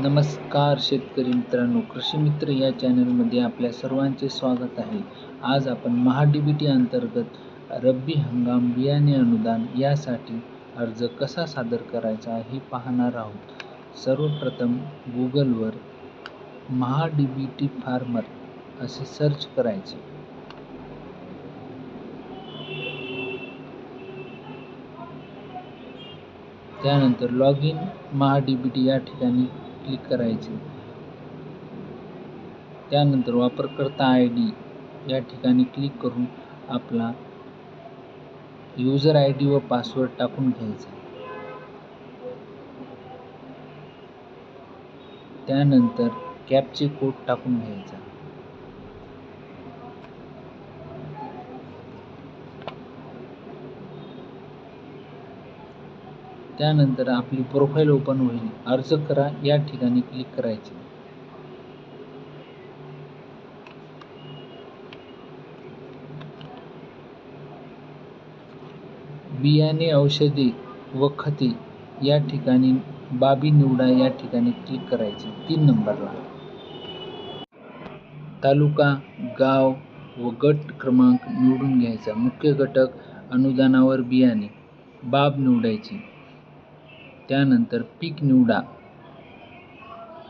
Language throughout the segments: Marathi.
नमस्कार शेतकरी मित्रांनो कृषी मित्र या चॅनलमध्ये आपल्या सर्वांचे स्वागत आहे. आज आपण महाडीबीटी बी टी अंतर्गत रब्बी हंगाम बियाणे अनुदान यासाठी अर्ज कसा सादर करायचा हे पाहणार आहोत. सर्वप्रथम गुगलवर महाडीबीटी बी टी फार्मर असे सर्च करायचे. त्यानंतर log in MahaDBT B T या ठिकाणी क्लिक करायचे. त्यानंतर वापरकर्ता आय डी या ठिकाणी क्लिक करून आपला यूजर आय डी व पासवर्ड टाकून घ्यायचा. त्यानंतर कॅपचे कोड टाकून घ्यायचा. त्यानंतर आपली प्रोफाईल ओपन होईल. अर्ज करा या ठिकाणी क्लिक करायचे. बियाणे औषधे व खते या ठिकाणी बाबी निवडा या ठिकाणी क्लिक करायचे. तीन नंबरला. तालुका गाव व गट क्रमांक निवडून घ्यायचा. मुख्य घटक अनुदानावर बियाणे. बाब निवडायची. त्यानंतर पीक निवडा.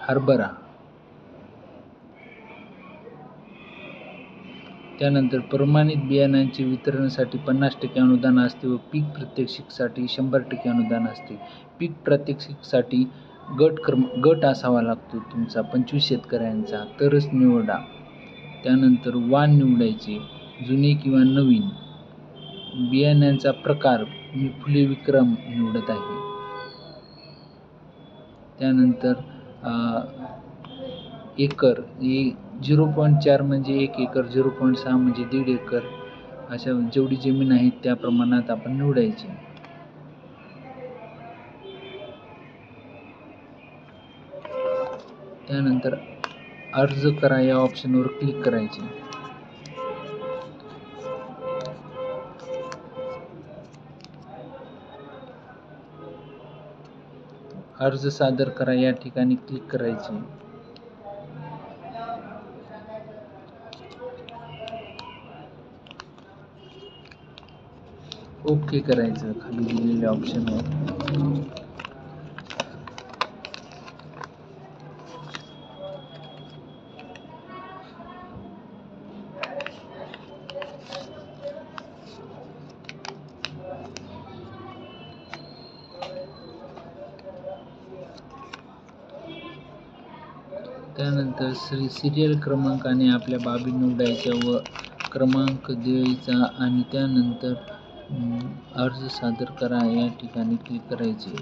हरभरा. त्यानंतर प्रमाणित बियाणांचे वितरणासाठी पन्नास टक्के अनुदान असते व पीक प्रात्यक्षिकसाठी शंभर टक्के अनुदान असते. पीक प्रात्यक्षिकसाठी गट क्रम गट असावा लागतो तुमचा पंचवीस शेतकऱ्यांचा. तरच निवडा. त्यानंतर वाण निवडायचे जुने किंवा नवीन. बियाण्यांचा प्रकार मी फुले विक्रम निवडत आहे. त्यानंतर एकर ही झिरो पॉईंट चार म्हणजे एक एकर झिरो पॉईंट सहा म्हणजे दीड एकर अशा जेवढी जमीन आहे त्या प्रमाणात आपण निवडायची. त्यानंतर अर्ज करा या ऑप्शनवर क्लिक करायचे. अर्ज सादर करा या ठिकाणी क्लिक करायचे. ओके करायचं खाली दिलेल्या ऑप्शनवर त्यानंतर श्री सिरियल क्रमांकाने आपल्या बाबी निवडायच्या व क्रमांक द्यायचा आणि त्यानंतर अर्ज सादर करा या ठिकाणी क्लिक करायचे.